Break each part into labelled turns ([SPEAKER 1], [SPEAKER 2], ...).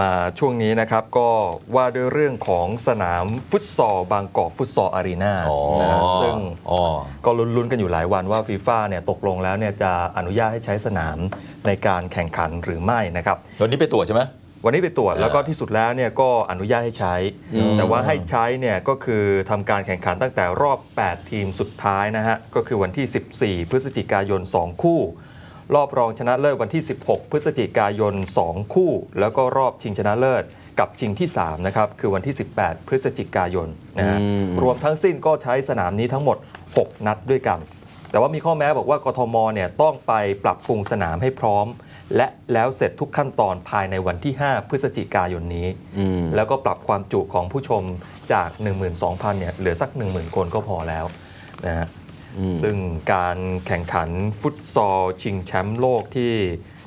[SPEAKER 1] มาช่วงนี้นะครับก็ว่าด้วยเรื่องของสนามฟุตซอลบางกอกฟุตซอลอารีนา
[SPEAKER 2] อ๋อ
[SPEAKER 1] นะฮะซึ่ง
[SPEAKER 2] อ๋อ
[SPEAKER 1] ก็ลุ้นๆกันอยู่หลายวันว่าฟีฟ่าเนี่ยตกลงแล้วเนี่ยจะอนุญาตให้ใช้สนามในการแข่งขันหรือไม่นะครับ
[SPEAKER 2] วันนี้ไปตรวจใช่ไหม
[SPEAKER 1] วันนี้ไปตรวจ
[SPEAKER 2] อ่า
[SPEAKER 1] แล้วก็ที่สุดแล้วเนี่ยก็อนุญาตให้ใช้ แต่ว่าให้ใช้เนี่ยก็คือทำการแข่งขันตั้งแต่รอบ 8 ทีมสุดท้ายนะฮะก็คือวันที่ 14 พฤศจิกายน 2 คู่ รอบรองชนะเลิศวันที่ 16 พฤศจิกายน 2 คู่ แล้วก็รอบชิงชนะเลิศกับชิงที่ 3 นะครับ คือวันที่ 18 พฤศจิกายนนะฮะ
[SPEAKER 3] อืม
[SPEAKER 1] รวมทั้งสิ้นก็ใช้สนามนี้ทั้งหมด 6 นัดด้วยกัน แต่ว่ามีข้อแม้บอกว่ากทมเนี่ยต้องไปปรับปรุงสนามให้พร้อม และแล้วเสร็จทุกขั้นตอนภายในวันที่ 5 พฤศจิกายนนี้
[SPEAKER 3] อืม
[SPEAKER 1] แล้วก็ปรับความจุของผู้ชมจาก 12,000เนี่ยเหลือสัก 10,000 คนก็พอแล้วนะฮะ ซึ่งการแข่งขันฟุตซอลชิงแชมป์โลกที่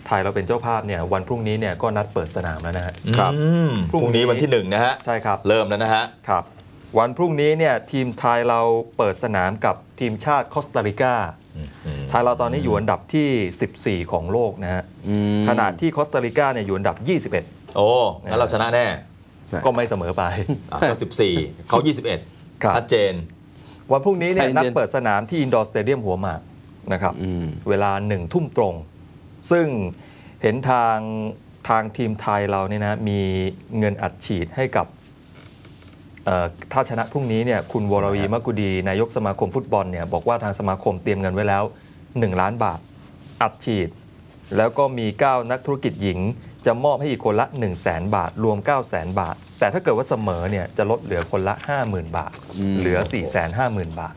[SPEAKER 1] ไทยเราเป็นเจ้าภาพเนี่ยวันพรุ่งนี้เนี่ยก็นัดเปิดสนามแล้วนะฮะ
[SPEAKER 3] ครับ
[SPEAKER 2] อืมพรุ่งนี้วันที่หนึ่งนะฮะ
[SPEAKER 1] ใช่ครับ
[SPEAKER 2] เริ่มแล้วนะฮะ
[SPEAKER 1] ครับ วันพรุ่งนี้เนี่ยทีมไทยเราเปิดสนามกับทีมชาติคอสตาริกาไทยเราตอนนี้อยู่อันดับที่ 14 ของโลกนะฮะ
[SPEAKER 3] อืม
[SPEAKER 1] ขณะที่คอสตาริกาเนี่ยอยู่อันดับ 21
[SPEAKER 2] โอ้งั้นเราชนะแน่
[SPEAKER 1] ก็ไม่เสมอไป
[SPEAKER 2] อะเขาสิบสี่เขายี่สิบเอ็ด
[SPEAKER 1] ครับ
[SPEAKER 2] ชัดเจน
[SPEAKER 1] วันพรุ่งนี้เนี่ย
[SPEAKER 3] ใจเย็น
[SPEAKER 1] นัดเปิดสนามที่อินดอร์สเตเดียมหัวหมากนะครับ
[SPEAKER 3] อืม
[SPEAKER 1] เวลาหนึ่งทุ่มตรง ซึ่งเห็นทางทางทีมไทยเราเนี่ยนะมีเงินอัดฉีดให้กับเอ่อถ้าชนะพรุ่งนี้เนี่ยคุณวรวีมะกุดีนายกสมาคมฟุตบอลเนี่ยบอกว่าทางสมาคมเตรียมเงินไว้แล้ว 1 ล้านบาท อัดฉีด แล้วก็มี 9 นักธุรกิจหญิง จะมอบให้อีกคนละ 1 0 0 0 0แบาท รวม9 0 0 0 0 0 บาท แต่ถ้าเกิดว่าเสมอเนี่ยจะลดเหลือคนละ 50,000 บาท
[SPEAKER 3] อืม
[SPEAKER 1] เหลือ 4 5 0 0 0 0 บาท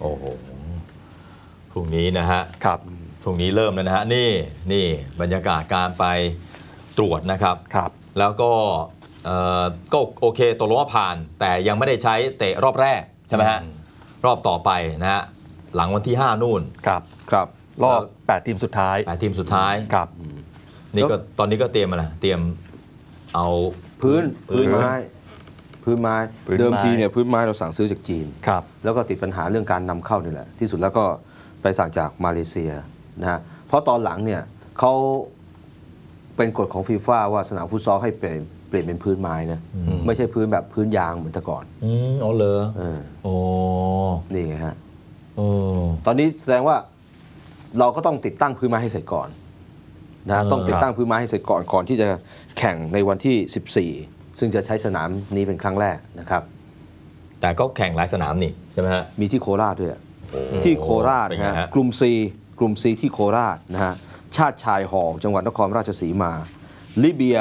[SPEAKER 2] โอ้โหพรุ่งนี้นะฮะ
[SPEAKER 1] ครับ
[SPEAKER 2] พรุ่งนี้เริ่มแล้วนะฮะ นี่นี่บรรยากาศการไปตรวจนะครับ
[SPEAKER 1] ครับ
[SPEAKER 2] แล้วก็เอ่อก็โอเคตกลงว่าผ่าน แต่ยังไม่ได้ใช้เตะรอบแรก ใช่ไหมฮะ
[SPEAKER 1] อืม
[SPEAKER 2] รอบต่อไปนะฮะ หลังวันที่ 5 นู่น
[SPEAKER 1] ครับ
[SPEAKER 3] ครับ
[SPEAKER 1] รอบ8ทีมสุดท้าย
[SPEAKER 2] แปดทีมสุดท้าย
[SPEAKER 1] ครับ
[SPEAKER 2] นี่ก็ตอนนี้ก็เตรียมอะไรเตรียมเอา
[SPEAKER 3] พื้น
[SPEAKER 2] พื้
[SPEAKER 3] พื้
[SPEAKER 2] น
[SPEAKER 3] นไม้พื้นไม้
[SPEAKER 1] พื้นไม้
[SPEAKER 3] เดิมทีเนี่ยพื้นไม้เราสั่งซื้อจากจีน
[SPEAKER 1] ครับ
[SPEAKER 3] แล้วก็ติดปัญหาเรื่องการนำเข้านี่แหละ ที่สุดแล้วก็ไปสั่งจากมาเลเซียนะฮะเพราะตอนหลังเนี่ยเขาเป็นกฎของฟีฟ่าว่าสนามฟุตซอลให้เปลี่ยนเปลี่ยนเป็นพื้นไม้นะไม่ใช่พื้นแบบพื้นยางเหมือนแต่ก่อน
[SPEAKER 2] อืมเอาเลย
[SPEAKER 3] เออ
[SPEAKER 2] โอ้
[SPEAKER 3] นี่ไงฮะ
[SPEAKER 2] โอ้
[SPEAKER 3] ตอนนี้แสดงว่า เราก็ต้องติดตั้งพื้นไม้ให้เสร็จก่อนนะต้องติดตั้งพื้นไม้ให้เสร็จก่อนก่อนที่จะแข่งในวันที่ 14 ซึ่งจะใช้สนามนี้เป็นครั้งแรกนะครับ
[SPEAKER 2] แต่ก็แข่งหลายสนามนี่ใช่ไหมฮะ
[SPEAKER 3] มีที่โคราชด้วยที่โคราช
[SPEAKER 2] เป็น
[SPEAKER 3] นะ
[SPEAKER 2] ไง
[SPEAKER 3] ฮะ
[SPEAKER 2] ฮะ
[SPEAKER 3] กลุ่ม C กลุ่ม C ที่โคราชนะฮะชาติชายหอจังหวัดนครราชสีมา ลิเบีย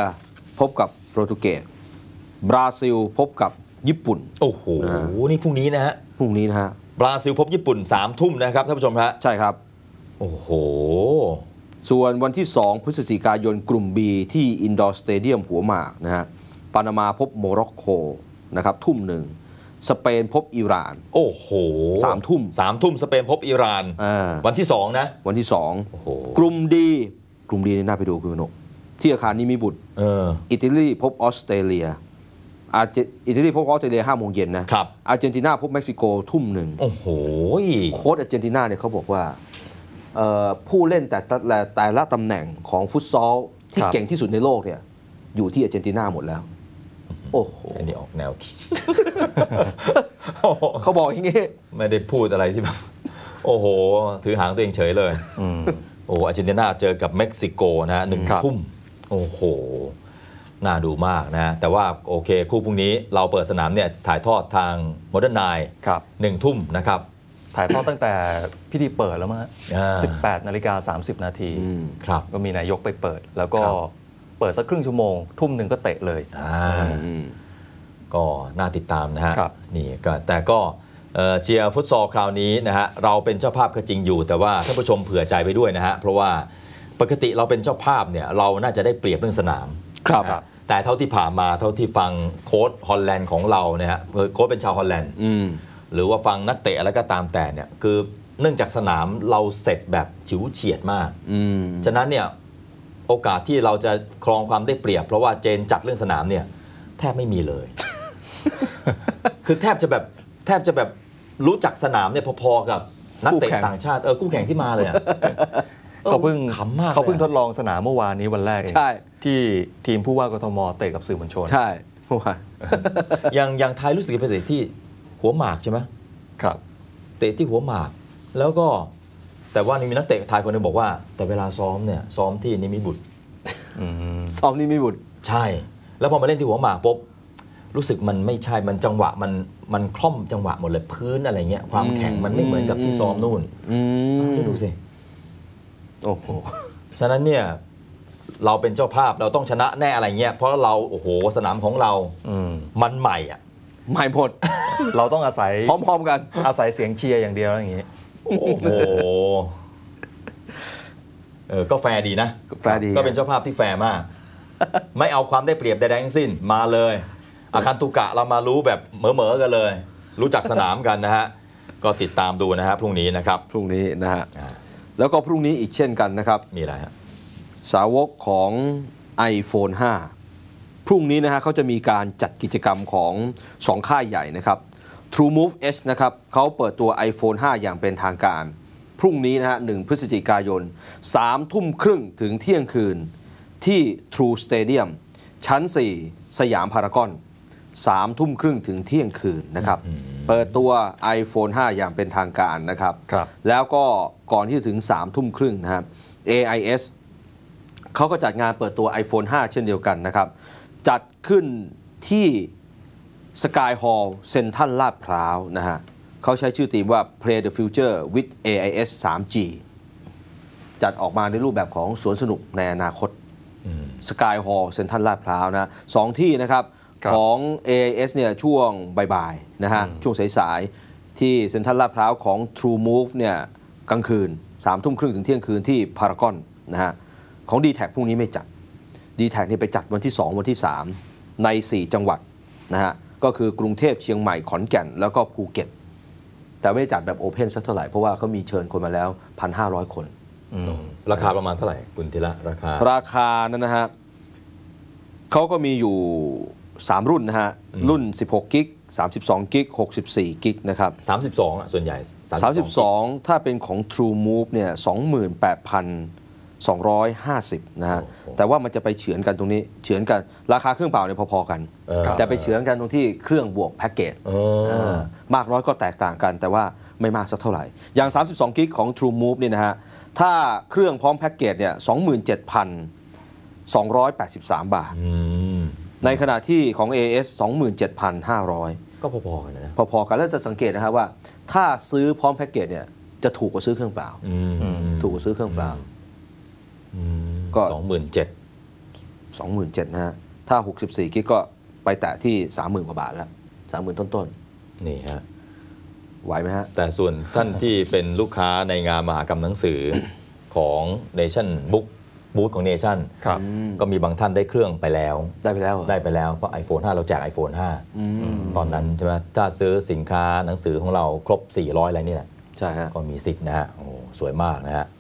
[SPEAKER 3] พบกับโปรตุเกสบราซิลพบกับญี่ปุ่น
[SPEAKER 2] โอ้โห นี่พรุ่งนี้นะฮะ
[SPEAKER 3] พรุ่งนี้นะฮะ
[SPEAKER 2] บราซิลพบญี่ปุ่น3ามทุ่มนะครับท่านผู้ชมฮะ
[SPEAKER 3] ใช่ครับ
[SPEAKER 2] โอ้โห
[SPEAKER 3] ส่วนวันที่ 2 พฤศจิกายนกลุ่ม B ที่อินดอร์สเตเดียมหัวหมากนะฮะปานามาพบโมร็อกโกนะครับทุ่มหนึ่งสเปนพบอิหร่าน
[SPEAKER 2] โอ้โห
[SPEAKER 3] สามทุ่ม
[SPEAKER 2] สามทุ่มสเปนพบอิหร่าน
[SPEAKER 3] อ่า
[SPEAKER 2] วันที่2นะ
[SPEAKER 3] วันที่
[SPEAKER 2] โอ้โห
[SPEAKER 3] 2กลุ่มดีกลุ่มดีนี่น่าไปดูคุณนกที่อาคารนิมิบุตร
[SPEAKER 2] เออ
[SPEAKER 3] อิตาลีพบออสเตรเลียอาร์เจอิตาลีพบออสเตรเลียห้าโมงเย็นนะครับ อาร์เจนตินาพบเม็กซิโกทุ่มหนึ่ง
[SPEAKER 2] โอ้โห
[SPEAKER 3] โค้ชอาร์เจนตินาเนี่ยเขาบอกว่าเอ่อ ผู้เล่นแต่แต่ละแต่ละตำแหน่งของฟุตซอลที่
[SPEAKER 1] ครับ
[SPEAKER 3] เก่งที่สุดในโลกเนี่ยอยู่ที่อาร์เจนตินาหมดแล้ว โอ้โห
[SPEAKER 2] อันนี้ออกแนวคิด
[SPEAKER 3] เขาบอกอย่างงี้
[SPEAKER 2] ไม่ได้พูดอะไรที่แบบโอ้โห ถือหางตัวเองเฉยเลย
[SPEAKER 1] อืม
[SPEAKER 2] โอ้โหอาร์เจนตินาเจอกับเม็กซิโกนะฮะหนึ่ง
[SPEAKER 1] ครับ
[SPEAKER 2] ทุ่มโอ้โห น่าดูมากนะ แต่ว่าโอเค คู่พรุ่งนี้เราเปิดสนามเนี่ยถ่ายทอดทางโมเดิร์นไน
[SPEAKER 1] ครับ
[SPEAKER 2] หนึ่งทุ่มนะครับ
[SPEAKER 1] ถ่ายทอดตั้งแต่พิธีเปิดแล้วมั้งฮะ
[SPEAKER 2] อ่า
[SPEAKER 1] 18นาฬิกา30 นาที
[SPEAKER 2] ครับ
[SPEAKER 1] ก็มีนายกไปเปิด แล้วก็
[SPEAKER 2] ครับ
[SPEAKER 1] เปิดสักครึ่งชั่วโมง ทุ่มหนึ่งก็เตะเลย
[SPEAKER 2] อ่าก็น่าติดตามนะฮะ
[SPEAKER 1] ครับ
[SPEAKER 2] นี่ก็แต่ก็เอ่อเชียร์ฟุตซอลคราวนี้นะฮะเราเป็นเจ้าภาพก็จริงอยู่ แต่ว่าท่านผู้ชมเผื่อใจไปด้วยนะฮะเพราะว่าปกติเราเป็นเจ้าภาพเนี่ยเราน่าจะได้เปรียบเรื่องสนาม
[SPEAKER 3] ครับ
[SPEAKER 2] นะฮะแต่เท่าที่ผ่านมาเท่าที่ฟังโค้ชฮอลแลนด์ของเราเนี่ยฮะโค้ชเป็นชาวฮอลแลนด์
[SPEAKER 3] อืม
[SPEAKER 2] หรือว่าฟังนักเตะอะไรก็ตามแต่เนี่ยคือเนื่องจากสนามเราเสร็จแบบฉิวเฉียดมาก
[SPEAKER 3] อืม
[SPEAKER 2] ฉะนั้นเนี่ยโอกาสที่เราจะครองความได้เปรียบ เพราะว่าเจนจัดเรื่องสนามเนี่ยแทบไม่มีเลย คือแทบจะแบบแทบจะแบบรู้จักสนามเนี่ยพอๆกับนักเตะ
[SPEAKER 3] คู่แข่ง
[SPEAKER 2] ต่างชาติเออคู่แข่งที่มาเลยอะ
[SPEAKER 1] เขาเพิ่ง
[SPEAKER 2] ขำมาก
[SPEAKER 1] เขาเพิ่ง
[SPEAKER 2] ลย
[SPEAKER 1] ท
[SPEAKER 2] อะ
[SPEAKER 1] ดลองสนามเมื่อวานนี้วันแรกเอง
[SPEAKER 3] ใช่
[SPEAKER 1] ที่ที่ทีมผู้ว่ากทมเตะกับสื่อมวลชน
[SPEAKER 3] ใช่เมื่อวาน
[SPEAKER 2] ยังยังไทยรู้สึกจะเป็นเตะที่ หัวหมากใช่ไหม
[SPEAKER 1] ครับ
[SPEAKER 2] เตะที่หัวหมาก แล้วก็แต่ว่านี่มีนักเตะไทยคนหนึงบอกว่า แต่เวลาซ้อมเนี่ยซ้อมที่นิมิบุตร
[SPEAKER 1] อืม
[SPEAKER 3] ซ้อมนี่ไม่บุญ
[SPEAKER 2] ใช่ แล้วพอมาเล่นที่หัวหมากปุ๊บรู้สึกมันไม่ใช่มันจังหวะมันมันคล่อมจังหวะหมดเลยพื้นอะไรเงี้ยความแข็งมันไม่เหมือนกับที่ซ้อมนู่น
[SPEAKER 3] อืม
[SPEAKER 2] ดูสิ
[SPEAKER 3] โอ้โห
[SPEAKER 2] ฉะนั้นเนี่ยเราเป็นเจ้าภาพเราต้องชนะแน่อะไรเงี้ยเพราะเราโอ้โหสนามของเรา
[SPEAKER 1] อืม
[SPEAKER 2] มันใหม่อะ
[SPEAKER 3] ไม่หมด
[SPEAKER 1] เราต้องอาศัย
[SPEAKER 3] พร้อมๆกัน
[SPEAKER 1] อาศัยเสียงเชียร์อย่างเดียวแล้วอย่างนี้
[SPEAKER 2] โอ้โหเออก็แฟร์ดีนะ
[SPEAKER 3] แฟร์ดี
[SPEAKER 2] ก็เป็นเจ้าภาพที่แฟร์มาก ไม่เอาความได้เปรียบใดๆทั้งสิ้นมาเลย อาคารตุกะเรามารู้แบบเหมอๆกันเลย รู้จักสนามกันนะฮะ ก็ติดตามดูนะฮะพรุ่งนี้นะครับ
[SPEAKER 3] พรุ่งนี้นะฮะ
[SPEAKER 2] อ่า
[SPEAKER 3] แล้วก็พรุ่งนี้อีกเช่นกันนะครับ
[SPEAKER 2] มีอะไรฮะ
[SPEAKER 3] สาวกของ iPhone 5 พรุ่งนี้นะฮะเขาจะมีการจัดกิจกรรมของ 2 ค่ายใหญ่นะครับ TrueMove H นะครับเขาเปิดตัว iPhone 5 อย่างเป็นทางการ พรุ่งนี้นะฮะ 1 พฤศจิกายน 3 ทุ่มครึ่งถึงเที่ยงคืน ที่ True Stadium ชั้น 4 สยามพารากอน 3 ทุ่มครึ่งถึงเที่ยงคืนนะครับ เปิดตัว iPhone 5 อย่างเป็นทางการนะครับ
[SPEAKER 1] ครับ
[SPEAKER 3] แล้วก็ก่อนที่จะถึง 3 ทุ่มครึ่งนะครับ AIS เขาก็จัดงานเปิดตัว iPhone 5 เช่นเดียวกันนะครับ จัดขึ้นที่ Sky Hall เซ็นทรัลลาดพร้าวนะฮะเขาใช้ชื่อทีมว่า Play the Future with AIS 3G จัดออกมาในรูปแบบของสวนสนุกในอนาคตสกายฮอลล์เซ็นทรัลลาดพร้าวนะสองที่นะครับ
[SPEAKER 1] ครับ
[SPEAKER 3] ของ AIS เนี่ยช่วงบ่ายๆนะฮะช่วงสายๆ ที่เซ็นทรัลลาดพร้าวของ True Move เนี่ยกลางคืน3ามทุ่มครึ่งถึงเที่ยงคืนที่พารากอนนะฮะของ d t แทพรุ่งนี้ไม่จัด d t แทนี่ไปจัดวันที่ 2 วันที่ 3 ใน 4 จังหวัดนะฮะก็คือกรุงเทพเชียงใหม่ขอนแก่น แล้วก็ภูเก็ต แต่ไม่ได้จัดแบบโอเพนสักเท่าไหร่ เพราะว่าเขามีเชิญคนมาแล้ว 1,500 คน
[SPEAKER 1] อืม
[SPEAKER 2] ราคาประมาณเท่าไหร่คุณธีระราคา
[SPEAKER 3] ราคานั้นนะฮะเขาก็มีอยู่ 3 รุ่นนะฮะ รุ่น 16 กิก 32 กิก 64 กิกนะครับ
[SPEAKER 2] 32อะส่วนใหญ่
[SPEAKER 3] 32 ถ้าเป็นของ True Move เนี่ย 28,250นะฮะแต่ว่ามันจะไปเฉือนกันตรงนี้เฉือนกันราคาเครื่องเปล่าเนี่ยพอๆกัน
[SPEAKER 2] เออ
[SPEAKER 3] แต่ไปเฉือนกันตรงที่เครื่องบวกแพ็กเกจ
[SPEAKER 2] เอ
[SPEAKER 3] เอ
[SPEAKER 2] อ
[SPEAKER 3] อมากน้อยก็แตกต่างกัน แต่ว่าไม่มากสักเท่าไหร่ อย่าง 32 กิกของ True Move เนี่ยนะฮะถ้าเครื่องพร้อมแพ็กเกจเนี่ย27,283 บาท
[SPEAKER 2] อืม
[SPEAKER 3] ในขณะที่ของ AS 27,500
[SPEAKER 2] ก็พอๆกันนะ
[SPEAKER 3] พอๆกันแล้วจะสังเกตนะครับว่า ถ้าซื้อพร้อมแพ็กเกจเนี่ยจะถูกกว่าซื้อเครื่องเปล่า
[SPEAKER 2] อืม
[SPEAKER 3] ถูกกว่าซื้อเครื่องเปล่า ก็
[SPEAKER 2] สองหมื่นเจ็ด
[SPEAKER 3] 27,000นะฮะ ถ้า64กิกก็ไปแตะที่30,000กว่าบาทแล้ว30,000ต้น
[SPEAKER 2] นี่ฮะ
[SPEAKER 3] ๆไหวไหมฮะ
[SPEAKER 2] แต่ส่วนท่านที่เป็นลูกค้าในงานมหากรรมหนังสือของ Nation Book บูธของ Nation
[SPEAKER 1] ครับ
[SPEAKER 2] ก็มีบางท่านได้เครื่องไปแล้ว
[SPEAKER 3] ได้ไปแล้วเหรอ
[SPEAKER 2] ได้ไปแล้วเพราะ iPhone 5 เราแจก iPhone
[SPEAKER 3] อืม
[SPEAKER 2] 5ตอนนั้นใช่ไหมถ้าซื้อสินค้าหนังสือของเราครบ 400 อะไรนี่แหละ
[SPEAKER 3] ใช่ฮะ
[SPEAKER 2] ก็มีสิทธิ์นะฮะโอ้โหสวยมากนะฮะอ่า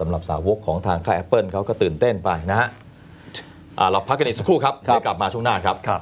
[SPEAKER 2] สำหรับสาวกของทางค่าย Apple เขาก็ตื่นเต้นไปนะฮะอ่าเราพักกันอีกสักครู่ครับ
[SPEAKER 3] ครับ
[SPEAKER 2] เดี๋ยวกลับมาช่วงหน้าครับ
[SPEAKER 1] ครับ